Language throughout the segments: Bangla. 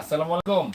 আসসালামু আলাইকুম।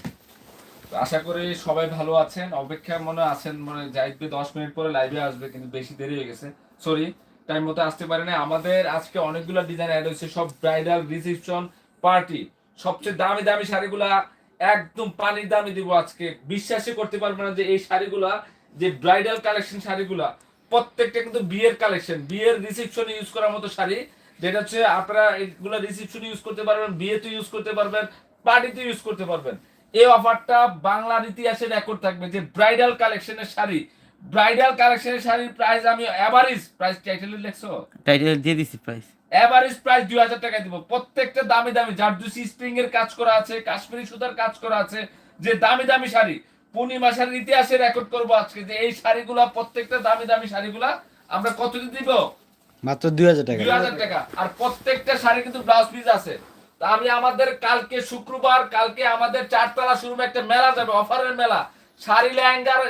আশা করি সবাই ভালো আছেন। অপেক্ষা মনে আছেন, মনে যাইবে দশ মিনিট পরে লাইভে আসবে, কিন্তু বেশি দেরি হয়ে গেছে। সরি টাইম মতো আসতে পারে না আমাদের আজকে অনেকগুলো ডিজাইন অ্যাড হয়েছে, সব ব্রাইডাল রিসেপশন পার্টি সবচেয়ে দামি দামি শাড়িগুলা একদম পানির দামে দিব আজকে। বিশ্বাসই করতে পারবে না যে এই শাড়িগুলা, যে ব্রাইডাল কালেকশন শাড়িগুলা, প্রত্যেকটা কিন্তু বিয়ের কালেকশন বিয়ের রিসেপশনে ইউজ করার মতো শাড়ি। যেটা হচ্ছে, আপনারা এগুলো রিসেপশনে ইউজ করতে পারবেন বিয়েতে ইউজ করতে পারবেন। পার্টিতে ইউজ করতে পারবেন। এই অফারটা বাংলার ইতিহাসে রেকর্ড থাকবে যে ব্রাইডাল কালেকশনের শাড়ি। ব্রাইডাল কালেকশনের শাড়ির প্রাইস আমি এভারেজ প্রাইস টাইটেলে লিখছো? টাইটেল দিয়ে দিছি প্রাইস এভারেজ প্রাইস দুই হাজার টাকা দিব। প্রত্যেকটা দামি দামি জারদুসি স্প্রিং এর কাজ করা আছে কাশ্মীরি সুতার কাজ করা আছে যে দামি দামি শাড়ি। পূর্ণিমা শাড়ির ইতিহাসে রেকর্ড করব আজকে যে এই শাড়িগুলা প্রত্যেকটা দামি দামি শাড়িগুলা আমরা কত দিয়ে দিব? মাত্র দুই হাজার টাকা। দুই হাজার টাকা। আর প্রত্যেকটা শাড়ি কিন্তু ব্লাউজ পিস আছে। আমি আমাদের কালকে শুক্রবার, কালকে আমাদের চারতলা শোরুমে একটা মেলা যাবে, অফারের মেলা। শাড়ি, লেহেঙ্গার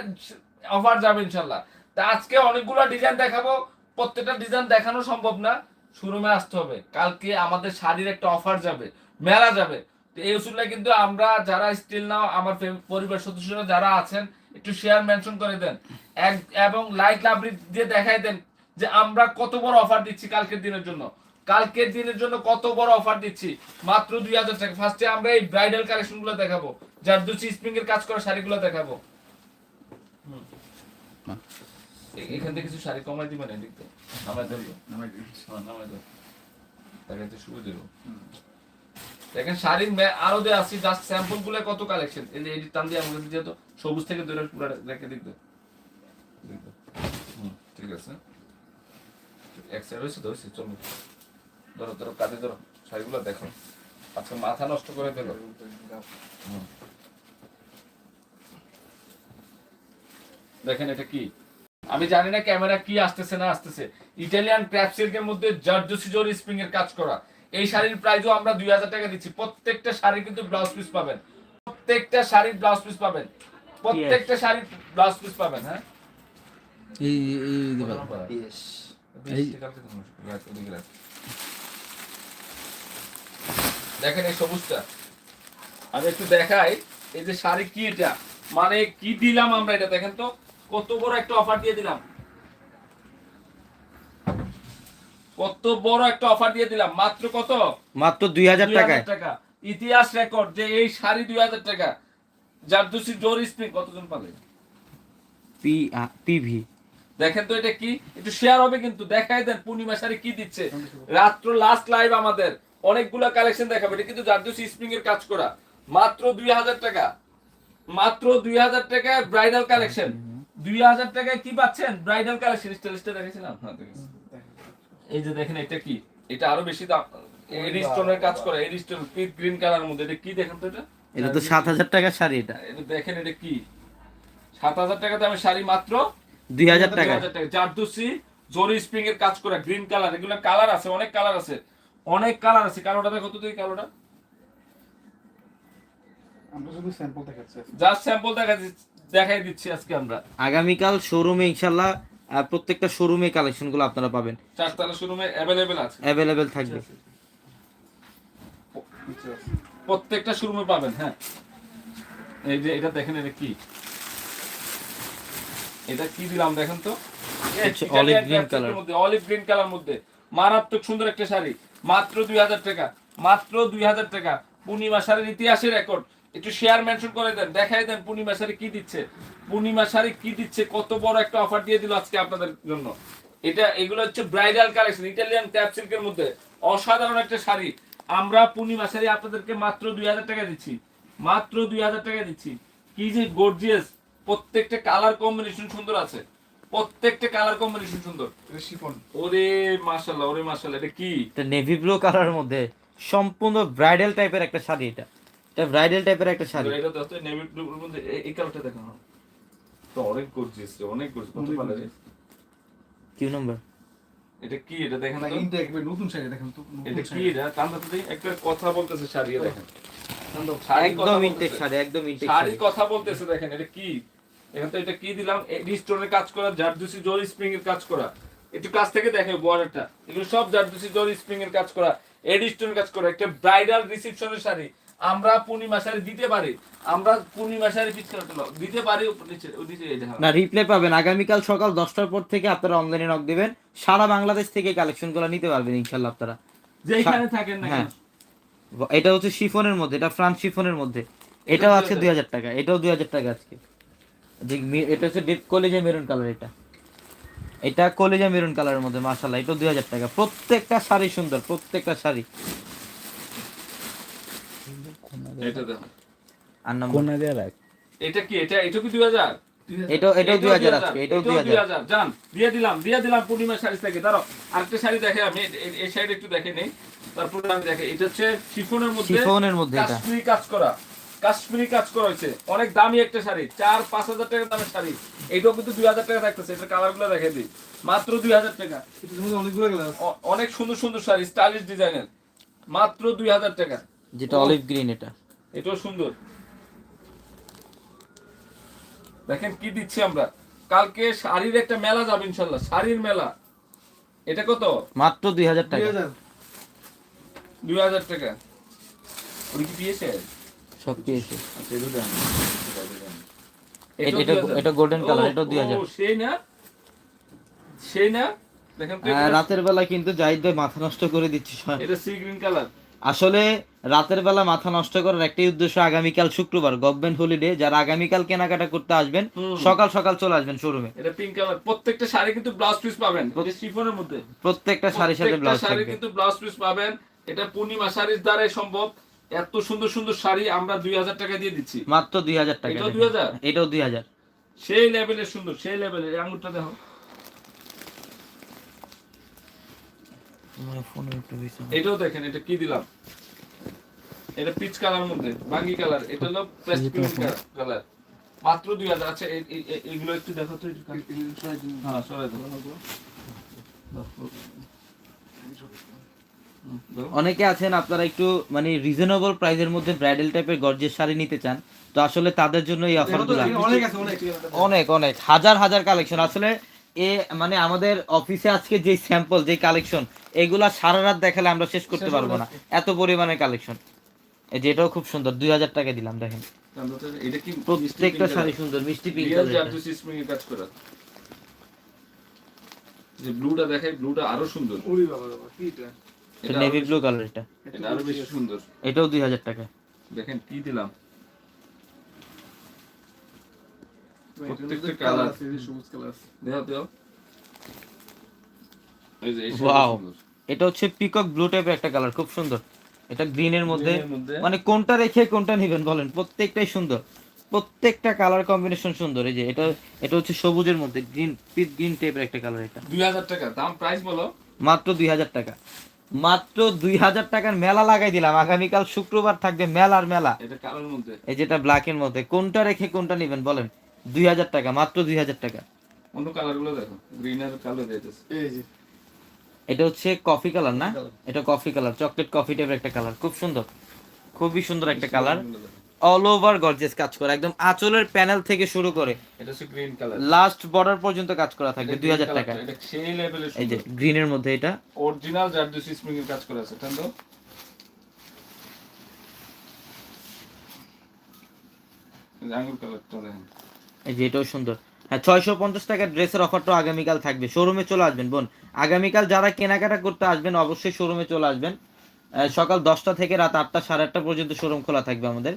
অফার যাবে ইনশাল্লাহ। তা আজকে অনেকগুলো ডিজাইন দেখাবো, প্রত্যেকটা ডিজাইন দেখানো সম্ভব না, শোরুমে আসতে হবে। কালকে আমাদের শাড়ির একটা অফার যাবে, মেলা যাবে। তো এই উসুলটা কিন্তু আমরা যারা স্টিল নাও আমার পরিবার সদস্যরা যারা আছেন, একটু শেয়ার মেনশন করে দেন। এবং লাইক লাভরি দিয়ে দেখাই দেন যে আমরা কত বড় অফার দিচ্ছি কালকের দিনের জন্য। কালকের দিনের জন্য কত বড় অফার দিচ্ছি? মাত্র দুই হাজার টাকা। ফার্স্টে আমরা এই ব্রাইডাল কালেকশনগুলো দেখাবো। যার দুচি স্প্রিং এর কাজ করা শাড়িগুলো দেখাবো। হুম। এখান থেকে কিছু শাড়ি কমাই দিবেন এদিক থেকে নামাই দেবো। হ্যাঁ, শুরু দেবো। দেখেন শাড়ির আরও দেওয়া আছে জাস্ট স্যাম্পলগুলো কত কালেকশন এই যে এডিট টান দিয়ে আমাদের যেহেতু সবুজ থেকে দূরে পুরো রেখে দেখবে। ঠিক আছে। এক সাইড হয়েছে তো হয়েছে চলো। ধরো ধরো কাজে ধরো শাড়িগুলো দেখো আজকে মাথা নষ্ট করে হুম। দেখেন এটা কি আমি জানি না ক্যামেরা কি আসতেছে না আসতেছে ইটালিয়ান ক্র্যাপ সিল্কের মধ্যে জর্জসি জরি স্প্রিং এর কাজ করা এই শাড়ির প্রাইসও আমরা দুই হাজার টাকা দিচ্ছি প্রত্যেকটা শাড়ি কিন্তু ব্লাউজ পিস পাবেন প্রত্যেকটা শাড়ির ব্লাউজ পিস পাবেন প্রত্যেকটা শাড়ির ব্লাউজ পিস পাবেন হ্যাঁ এই এই- দেখেন এই সবুজটা। আমি একটু দেখাই এই যে শাড়ি কি এটা? মানে কি দিলাম আমরা এটা? দেখেন তো কত বড় একটা অফার দিয়ে দিলাম। কত বড় একটা অফার দিয়ে দিলাম। মাত্র কত? মাত্র দুই হাজার টাকা। ইতিহাস রেকর্ড যে এই শাড়ি দুই হাজার টাকা। জারদুসি জোর স্প্রিং কতজন পাবে? P PV. দেখেন তো এটা কি? একটু শেয়ার হবে কিন্তু। দেখাই দেন পূর্ণিমা শাড়ি কি দিচ্ছে? রাত্র লাস্ট লাইভ আমাদের। অনেকগুলা কালেকশন দেখাবে। এটা কিন্তু জারদুসি স্প্রিং এর কাজ করা। মাত্র দুই হাজার টাকা। মাত্র দুই হাজার টাকায় ব্রাইডাল কালেকশন দুই হাজার টাকায় কি পাচ্ছেন? ব্রাইডাল কালেকশন স্টাইলিশটা দেখেছিলাম দেখেছি। এই যে দেখেন এটা কি? এটা আরও বেশি দাম। এরিস্টোনের কাজ করা। এরিস্টোন পিট গ্রিন কালার মধ্যে। এটা কি দেখেন তো এটা? এটা তো সাত হাজার টাকার শাড়ি এটা। এটা দেখেন এটা কি? সাত হাজার টাকা দামের শাড়ি মাত্র দুই হাজার টাকা জারদুসি জরি স্প্রিং এর কাজ করা। গ্রিন কালার এগুলো কালার আছে অনেক কালার আছে। অনেক কালার আছে। কালোটা দেখো তো তুই কালোটা। আমরা শুধু স্যাম্পল দেখাচ্ছি জাস্ট স্যাম্পল দেখা দেখাই দিচ্ছি আজকে আমরা। আগামীকাল শোরুমে ইনশাল্লাহ প্রত্যেকটা শোরুমে কালেকশনগুলো আপনারা পাবেন। চারতলা শোরুমে অ্যাভেলেবেল আছে। অ্যাভেলেবেল থাকবে। প্রত্যেকটা শোরুমে পাবেন হ্যাঁ। এই যে এটা দেখেন এটা কি? এটা কি দিলাম দেখেন তো? হচ্ছে olive green color। Olive green colour মধ্যে। মারাত্মক সুন্দর একটা শাড়ি। মাত্র দুই হাজার টাকা। মাত্র দুই হাজার টাকা। পূর্ণিমা শাড়ির ইতিহাসের রেকর্ড একটু শেয়ার মেনশন করে দেন দেখাই দেন পূর্ণিমা শাড়ি কি দিচ্ছে। পূর্ণিমা শাড়ি কি দিচ্ছে, কত বড় একটা অফার দিয়ে দিল আজকে আপনাদের জন্য। এটা, এগুলো হচ্ছে ব্রাইডাল কালেকশন ইটালিয়ান ট্যাপ সিল্কের মধ্যে। অসাধারণ একটা শাড়ি। আমরা পূর্ণিমা শাড়ি আপনাদেরকে মাত্র দুই হাজার টাকা দিচ্ছি। মাত্র দুই হাজার টাকা দিচ্ছি। কি যে গর্জিয়াস প্রত্যেকটা কালার কম্বিনেশন সুন্দর আছে। প্রত্যেকটা কালার কম্বিনেশন সুন্দর। শিফন। ওরে মাশাল্লাহ ওরে মাশাল্লাহ এটা কি? এটা নেভি ব্লু কালারের মধ্যে সম্পূর্ণ ব্রাইডাল টাইপের একটা শাড়ি এটা। এটা ব্রাইডাল টাইপের একটা শাড়ি। এটা তো নেভি ব্লুর মধ্যে এই- কালারটা দেখো তো অনেক গর্জিয়াস অনেক গর্জিয়াস কত ভালো রে কিউ নাম্বার এটা কি? এটা দেখেন তো। ইনটেক নতুন শাড়ি দেখেন তো এটা কি এটা কান্দা তো একটা কথা বলতেছে শাড়ি দেখেন। শাড়ি একদম ইনটেক শাড়ি একদম ইনটেক শাড়ি। কথা বলতেছে দেখেন এটা কি? এখান তো এটা কি দিলাম? স্টোনের কাজ করা জারদুসি জরি স্প্রিং এর কাজ করা। একটু কাছ থেকে দেখে বর্ডারটা। এগুলো সব জারদুসি জরি স্প্রিং এর কাজ করা। এডি স্টোনের কাজ করা। একটা ব্রাইডাল রিসেপশনের শাড়ি। আমরা পূর্ণিমা শাড়ি দিতে পারি। আমরা পূর্ণিমা শাড়ি পিছ দিতে পারি না রিপ্লাই পাবেন। আগামীকাল সকাল দশটার পর থেকে আপনারা অনলাইনে নক দিবেন। সারা বাংলাদেশ থেকে কালেকশনগুলো নিতে পারবেন ইনশাল্লাহ আপনারা। যেখানে থাকেন না হ্যাঁ। এটা হচ্ছে শিফনের মধ্যে এটা ফ্রান্স শিফনের মধ্যে। এটাও আছে দুই হাজার টাকা। এটাও দুই হাজার টাকা আজকে। যে এটা হচ্ছে ডিপ কলেজে মেরুন কালার এটা। এটা কলেজে মেরুন কালারের মধ্যে মার্শাল্লাহ এটাও দুই হাজার টাকা। প্রত্যেকটা শাড়ি সুন্দর প্রত্যেকটা শাড়ি। এটা আর নাম্বার কোনা দিয়ে রাখ এটা কি? এটা এটা কি 2000 এটাও এটাও দুই হাজার আজকে এটাও দুই হাজার। জান দিয়ে দিলাম দিয়ে দিলাম পূর্ণিমা শাড়ি থেকে। দাঁড়াও আরেকটা শাড়ি দেখে আমি এই শাড়ি একটু দেখে নেই। তারপরে আমি দেখে এটা হচ্ছে শিফনের মধ্যে শিফনের মধ্যে এটা। কাজ করা। কাশ্মীরি কাজ করা হয়েছে। অনেক দামি একটা শাড়ি চার পাঁচ হাজার টাকা দামের শাড়ি। এটাও কিন্তু দুই হাজার টাকা থাকতেছে এটা কালারগুলো দেখে দিই। মাত্র দুই হাজার টাকা। অনেকগুলো অনেক সুন্দর সুন্দর শাড়ি স্টাইলিশ ডিজাইনের মাত্র দুই হাজার টাকা। যেটা অলিভ গ্রিন এটা। এটাও সুন্দর। দেখেন কি দিচ্ছি আমরা। কালকে শাড়ির একটা মেলা যাবে ইনশাল্লাহ শাড়ির মেলা। এটা কত? মাত্র দুই হাজার টাকা। দুই হাজার। টাকা। ওটা কি দিয়েছে সব পেয়েছে। এটা। এটা- এটাও এটা- 2000 এটা golden color, ও, এটাও 2000 ও, সেই না? সেই না? দেখেন তো আহ, এটা- রাতের বেলা কিন্তু জাহিদ ভাই মাথা নষ্ট করে দিচ্ছে। এটা সি গ্রিন কালার আসলে রাতের বেলা মাথা নষ্ট করার একটাই উদ্দেশ্য আগামীকাল শুক্রবার গভর্নমেন্ট হলিডে যারা আগামীকাল কেনাকাটা করতে আসবেন সকাল সকাল চলে আসবেন শোরুমে এটা পিঙ্ক কালার প্রত্যেকটা শাড়ি কিন্তু ব্লাউজ পিস পাবেন। এটা শিফনের মধ্যে। প্রত্যেকটা শাড়ির সাথে ব্লাউজ শাড়ি থাকবে। কিন্তু ব্লাউজ পিস পাবেন। এটা পূর্ণিমা শাড়ির দ্বারাই সম্ভব। এত সুন্দর সুন্দর শাড়ি আমরা দুই হাজার টাকা দিয়ে দিচ্ছি। মাত্র দুই হাজার টাকা এটাও দেখেন। 2000? এটাও দুই হাজার। সেই লেভেলের সুন্দর সেই লেভেলের আঙুরটা দেখো এটাও দেখেন এটা কি দিলাম? এটা পিচ কালার মধ্যে বাঙ্গি কালার এটা হলো পেস্ট কালার মাত্র দুই হাজার। আচ্ছা এইগুলো একটু দেখো তো হ্যাঁ সরাই দাও। অনেকে আছেন আপনারা একটু মানে রিজনেবল প্রাইসের মধ্যে ব্রাইডাল টাইপের গর্জের শাড়ি নিতে চান তো আসলে তাদের জন্য এই অফারগুলো অনেক আছে অনেক হাজার হাজার কালেকশন আসলে এ মানে আমাদের অফিসে আজকে যে স্যাম্পল যে কালেকশন এগুলা সারা রাত দেখালে আমরা শেষ করতে পারব না। এত পরিমাণে কালেকশন এই যে এটাও খুব সুন্দর দুই হাজার টাকা দিলাম দেখেন। এটা কি প্রত্যেকটা শাড়ি সুন্দর মিষ্টি পিঙ্ক কাজ করা। যে ব্লুটা দেখাই ব্লুটা আরও সুন্দর। ওরে বাবা নেভি ব্লু কালার এটা। এটা আরও বেশি সুন্দর। এটাও দুই হাজার টাকা। দেখেন কি দিলাম। প্রত্যেকটা কালার আছে সবুজ কালার আছে। দেও দেও এই যে এই এটা হচ্ছে পিকক ব্লু টাইপের একটা কালার খুব সুন্দর। এটা গ্রিনের মধ্যে। এর মধ্যে। মানে কোনটা রেখে কোনটা নেবেন বলেন প্রত্যেকটাই সুন্দর। প্রত্যেকটা কালার কম্বিনেশন সুন্দর। এই যে এটা এটা হচ্ছে সবুজের মধ্যে গ্রিন পিচ গ্রিন টাইপের একটা কালার এটা। দুই হাজার টাকা। দাম প্রাইস বলো। মাত্র দুই হাজার টাকা। মাত্র দুই হাজার টাকার মেলা লাগাই দিলাম। আগামীকাল শুক্রবার থাকবে মেলার মেলা। এটা কালোর মধ্যে। এই যেটা ব্ল্যাক এর মধ্যে। কোনটা রেখে কোনটা নেবেন বলেন? দুই হাজার টাকা মাত্র দুই হাজার টাকা। অন্য কালারগুলো দেখো। গ্রিন আর কালো দিতেছে এই যে। এটা হচ্ছে কফি কালার না? এটা কফি কালার চকলেট কফি টাইপের একটা কালার খুব সুন্দর। খুবই সুন্দর একটা কালার অল ওভার গর্জেস কাজ করা। একদম আঁচলের প্যানেল থেকে শুরু করে। এটা হচ্ছে গ্রিন কালার লাস্ট বর্ডার পর্যন্ত কাজ করা থাকবে দুই হাজার টাকা। এটা সেই লেভেলের এই যে সুন্দর। গ্রিনের মধ্যে এটা। অরিজিনাল জারদুস স্প্রিং এর কাজ করা আছে দাও এই কালারটা দেখেন। এই যে এটাও সুন্দর। হ্যাঁ ছয়শো পঞ্চাশ টাকার ড্রেসের অফারটা আগামীকাল থাকবে। শোরুমে চলে আসবেন বোন। আগামীকাল যারা কেনাকাটা করতে আসবেন অবশ্যই শোরুমে চলে আসবেন। সকাল দশটা থেকে রাত আটটা সাড়ে আটটা পর্যন্ত শোরুম খোলা থাকবে আমাদের।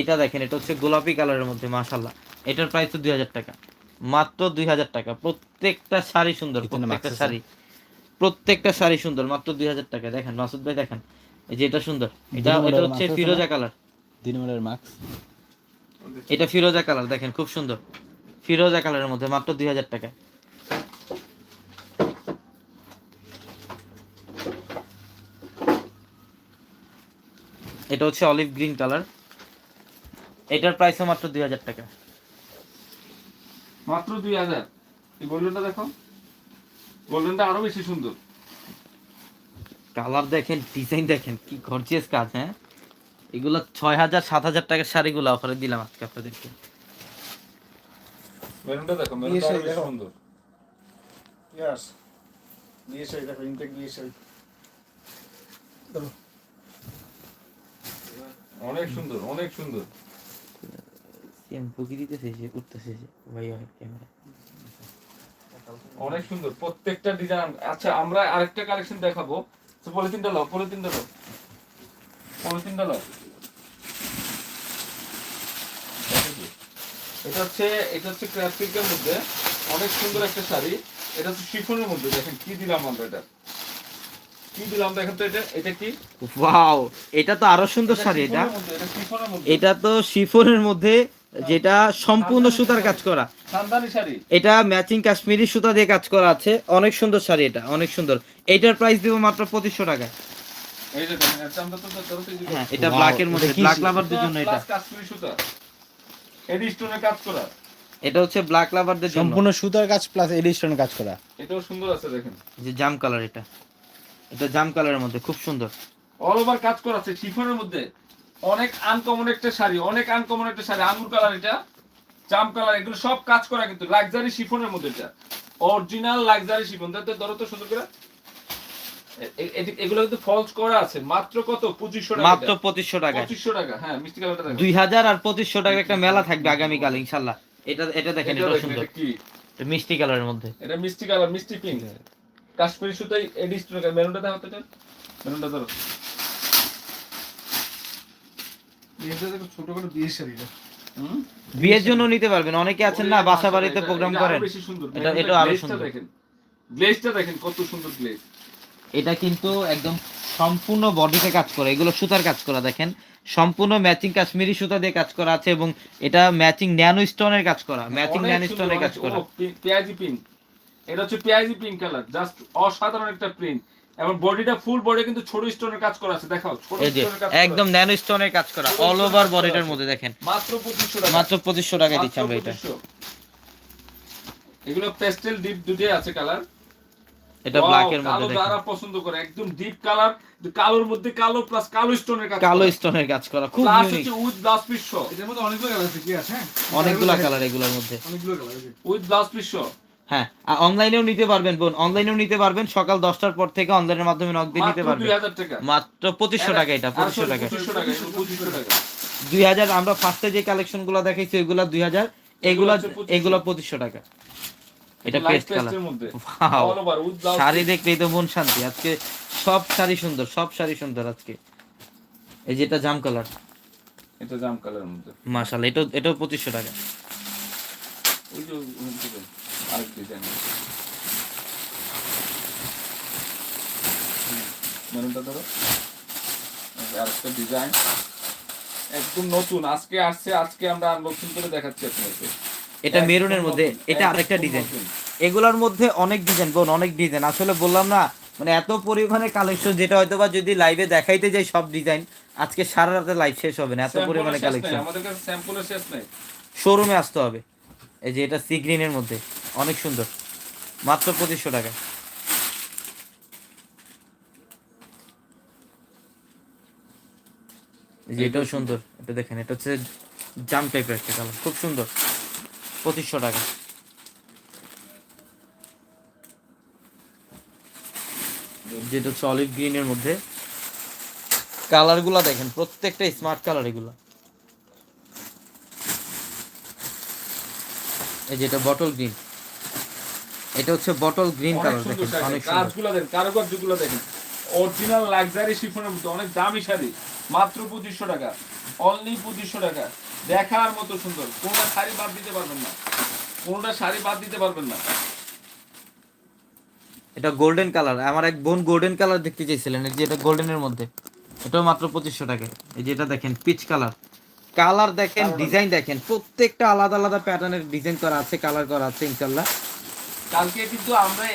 এটা দেখেন এটা হচ্ছে গোলাপি কালারের মধ্যে মাশাল্লাহ এটার প্রাইস তো দুই হাজার টাকা। মাত্র দুই হাজার টাকা। প্রত্যেকটা শাড়ি সুন্দর প্রত্যেকটা শাড়ি। প্রত্যেকটা শাড়ি সুন্দর মাত্র দুই হাজার টাকা। দেখেন মাসুদ ভাই দেখেন। এই যে এটা সুন্দর। এটা এটা হচ্ছে মাক্স? ফিরোজা কালার। দিনবেলার মাস্ক এটা ফিরোজা কালার দেখেন খুব সুন্দর। ফিরোজা কালারের মধ্যে মাত্র দুই হাজার টাকা। এটা হচ্ছে অলিভ গ্রিন কালার। এটার প্রাইসও মাত্র দুই হাজার টাকা। মাত্র দুই হাজার। এই গোল্ডেনটা দেখো। গোল্ডেনটা আরও বেশি সুন্দর। কালার দেখেন ডিজাইন দেখেন কি গর্জিয়াস কাজ হ্যাঁ? এগুলো ছয় হাজার সাত হাজার টাকার শাড়িগুলো অফারে দিলাম আজকে আপনাদেরকে। মেরুনটা দেখো মেরুনটা আরও বেশি সুন্দর। ইয়াস বিয়ে শাড়ি দেখো ইনটেক বিয়ে শাড়ি অনেক সুন্দর অনেক সুন্দর। সেম বুকি দিতেছে যে উঠতেছে যে ভাই ক্যামেরা অনেক সুন্দর প্রত্যেকটা ডিজাইন আচ্ছা আমরা আরেকটা কালেকশন দেখাবো। তো পলিথিনটা লাও পলিথিনটা লাও পলিথিনটা লাও এটা হচ্ছে এটা হচ্ছে মধ্যে অনেক সুন্দর একটা শাড়ি। এটা হচ্ছে শিফনের মধ্যে দেখেন কি দিলাম আমরা এটা। কি দিলাম দেখেন তো এটা এটা কি? ওয়াও এটা তো আরও সুন্দর শাড়ি এটা। শিফনের মধ্যে, এটা শিফনের মধ্যে। এটা তো শিফনের মধ্যে যেটা সম্পূর্ণ সুতার কাজ করা। এটা ম্যাচিং কাশ্মীরি সুতা দিয়ে কাজ করা আছে। অনেক সুন্দর শাড়ি এটা অনেক সুন্দর। এইটার প্রাইস দিব মাত্র পঁচিশশো টাকা এই যে দেখেন এটা হ্যাঁ ব্ল্যাকের মধ্যে ব্ল্যাক? লাভারদের জন্য এটা। কাশ্মীরি সুতা। এডি কাজ করা। এটা হচ্ছে ব্ল্যাক লাভারদের জন্য। সম্পূর্ণ সুতার কাজ প্লাস এডিশন কাজ করা। এটাও সুন্দর আছে দেখেন। যে জাম কালার এটা। এটা জাম কালারের মধ্যে খুব সুন্দর। অল ওভার কাজ করা আছে শিফনের মধ্যে। অনেক আনকমন একটা শাড়ি অনেক আনকমন একটা শাড়ি আঙ্গুর কালার এটা জাম কালার এগুলো সব কাজ করা কিন্তু লাক্সারি শিফনের মধ্যে এটা। Original luxury chiffon. ধরো তো সুন্দর করে। এ- এ- এ- এগুলো কিন্তু ফলস করা আছে। মাত্র কত? পঁচিশশো টাকা। মাত্র পঁচিশশো টাকা। পঁচিশশো টাকা। হ্যাঁ মিষ্টি কালারটা দুই হাজার আর পঁচিশশো টাকা একটা মেলা থাকবে আগামীকাল ইনশাল্লাহ। এটা এটা দেখেন এটা এটা সুন্দর। কি? মিষ্টি কালারের মধ্যে। এটা মিষ্টি কালার মিষ্টি পিঙ্ক কাশ্মীরি সুতাই মেরুনটা মেরুনটা ধরো। ছোট করে বিয়ের শাড়িটা বিয়ের জন্য নিতে পারবেন। অনেকে আছেন না বাসা বাড়িতে প্রোগ্রাম করেন। এটা- এটা আরও সুন্দর। দেখেন। গ্লেজটা দেখেন কত সুন্দর গ্লেজ এটা কিন্তু একদম সম্পূর্ণ বডিতে কাজ করা। এগুলো সুতার কাজ করা দেখেন। সম্পূর্ণ ম্যাচিং কাশ্মীরি সুতা দিয়ে কাজ করা আছে এবং এটা ম্যাচিং ন্যানো স্টোনের কাজ করা। ম্যাচিং ন্যানো স্টোনের কাজ করা। পেঁয়াজি পিঙ্ক এটা হচ্ছে পেঁয়াজি পিঙ্ক কালার জাস্ট অসাধারণ একটা প্রিন্ট এবং বডিটা ফুল বডি কিন্তু ছোট স্টোনের কাজ করা আছে দেখাও ছোট স্টোনের কাজ একদম ন্যানো স্টোনের কাজ করা অল ওভার বডিটার মধ্যে দেখেন। মাত্র 2500 টাকা। মাত্র পঁচিশশো টাকা দিচ্ছি আমরা এটা। এগুলো পেস্টেল ডিপ দুটোই আছে কালার এটা ব্ল্যাকের মধ্যে কালো দেখেন। যারা পছন্দ করে একদম ডিপ কালার কালোর মধ্যে কালো প্লাস কালো স্টোনের কাজ কালো স্টোনের কাজ করা খুব প্লাস ইউনিক হচ্ছে উইথ ব্লাউজ পিস এটার মধ্যে অনেকগুলো কালার আছে কি আছে হ্যাঁ? অনেকগুলো কালার এগুলোর মধ্যে। অনেকগুলো কালার আছে। উইথ ব্লাউজ পিস হ্যাঁ অনলাইনেও নিতে পারবেন বোন অনলাইনেও নিতে পারবেন সকাল দশটার পর থেকে অনলাইনের মাধ্যমে নক দিয়ে নিতে পারবেন। মাত্র পঁচিশশো টাকা এটা পঁচিশশো টাকা। 2500 টাকা 2500 টাকা। দুই হাজার আমরা ফার্স্টে যে কালেকশনগুলো দেখাইছি ওইগুলা দুই হাজার এগুলা হচ্ছে 2500 এগুলা পঁচিশশো টাকা। এটা পেস্ট কালার শাড়ি দেখলেই তো মন শান্তি। আজকে সব শাড়ি সুন্দর সব শাড়ি সুন্দর আজকে। এই যেটা জাম কালার এটা জাম মধ্যে। মাশাল এটাও এটাও পঁচিশশো টাকা। ওই যে আরেক ডিজাইন মেরুনটা ধরো। আরেকটা ডিজাইন একদম নতুন আজকে আসছে আজকে আমরা আনবক্সিং করে দেখাচ্ছি আপনাদেরকে। এটা মেরুনের মধ্যে এটা আরেকটা ডিজাইন এগুলোর মধ্যে অনেক ডিজাইন বোন অনেক ডিজাইন আসলে বললাম না মানে এত পরিমাণে কালেকশন যেটা হয়তো বা যদি লাইভে দেখাইতে যাই সব ডিজাইন আজকে সারা রাতে লাইভ শেষ হবে না এত পরিমাণে কালেকশন আমাদের কাছে স্যাম্পলের শেষ নেই। শোরুমে আসতে হবে। এই যে এটা সি গ্রিনের মধ্যে। অনেক সুন্দর। মাত্র পঁচিশশো টাকা। এটাও সুন্দর। এটা দেখেন এটা হচ্ছে জাম টাইপের একটা কালার খুব সুন্দর। পঁচিশশো টাকা। যেটা হচ্ছে অলিভ গ্রিনের মধ্যে। কালারগুলা দেখেন প্রত্যেকটা স্মার্ট কালার এগুলা। এই যেটা বটল গ্রিন এটা হচ্ছে বটল গ্রিন কালার দেখেন অনেক সুন্দর। কাজগুলো দেখেন কারুকার্যগুলো দেখেন। অরিজিনাল লাক্সারি শিফনের মধ্যে অনেক দামি শাড়ি মাত্র পঁচিশশো টাকা। অনলি পঁচিশশো টাকা। দেখার মতো সুন্দর। কোনটা শাড়ি বাদ দিতে পারবেন না। কোনটা শাড়ি বাদ দিতে পারবেন না। এটা গোল্ডেন কালার আমার এক বোন গোল্ডেন কালার দেখতে চাইছিলেন এই যে এটা গোল্ডেনের মধ্যে। এটাও মাত্র পঁচিশশো টাকা। এই যে এটা দেখেন পিচ কালার কালার দেখেন ডিজাইন দেখেন প্রত্যেকটা আলাদা আলাদা প্যাটার্নের ডিজাইন করা আছে কালার করা আছে ইনশাল্লাহ। কালকে কিন্তু আমরা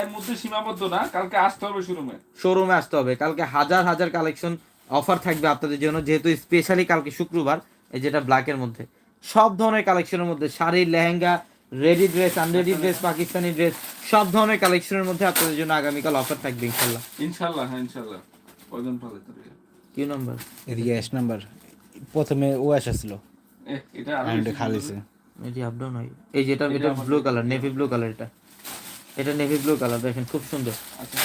এর মধ্যে সীমাবদ্ধ না কালকে আসতে হবে শোরুমে শোরুমে আসতে হবে। কালকে হাজার হাজার কালেকশন অফার থাকবে আপনাদের জন্য যেহেতু স্পেশালি কালকে শুক্রবার এই যেটা ব্ল্যাকের মধ্যে। সব ধরনের কালেকশনের মধ্যে sari lehenga ready dress unready dress Pakistani dress সব ধরনের কালেকশনের মধ্যে আপনাদের জন্য আগামীকাল অফার থাকবে ইনশাল্লাহ ইনশাল্লাহ হ্যাঁ ইনশাল্লাহ পাবে কি নাম্বার এদিকে এস নাম্বার প্রথমে ও আসছিল। এটা খালিছে এটি আপ ডাউন হয়। এই যেটা এটা blue colour navy blue colour এটা। এটা নেভি ব্লু কালার দেখেন খুব সুন্দর। আচ্ছা।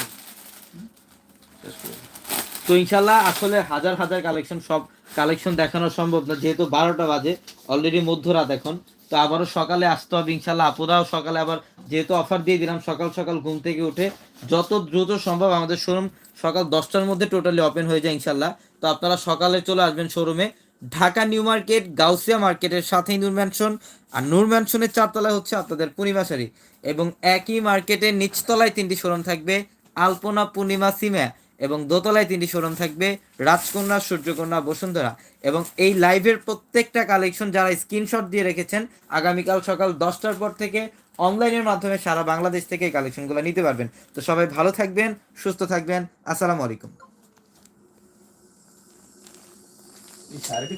তো ইনশাল্লাহ আসলে হাজার হাজার কালেকশন সব কালেকশন দেখানো সম্ভব না যেহেতু বারোটা বাজে অলরেডি মধ্যরাত এখন। তো আবারও সকালে আসতে হবে ইনশাল্লাহ আপুরাও সকালে আবার যেহেতু অফার দিয়ে দিলাম সকাল সকাল ঘুম থেকে উঠে যত দ্রুত সম্ভব আমাদের শোরুম সকাল দশটার মধ্যে টোটালি ওপেন হয়ে যায় ইনশাল্লাহ। তো আপনারা সকালে চলে আসবেন শোরুমে ঢাকা নিউ মার্কেট, গাউসিয়া মার্কেটের সাথেই নূর ম্যানশন আর নূর ম্যানশনের চারতলায় হচ্ছে আপনাদের পূর্ণিমা শাড়ি। এবং একই মার্কেটের নিচতলায় তিনটি শোরুম থাকবে আলপনা পূর্ণিমা সিমা। এবং দোতলায় তিনটি শোরুম থাকবে রাজকন্যা, সূর্যকন্যা, বসুন্ধরা। এবং এই লাইভের প্রত্যেকটা কালেকশন যারা স্ক্রিনশট দিয়ে রেখেছেন, আগামীকাল সকাল দশটার পর থেকে অনলাইনের মাধ্যমে সারা বাংলাদেশ থেকে এই কালেকশনগুলো নিতে পারবেন। তো সবাই ভালো থাকবেন, সুস্থ থাকবেন। আসসালামু আলাইকুম। এই শাড়িটি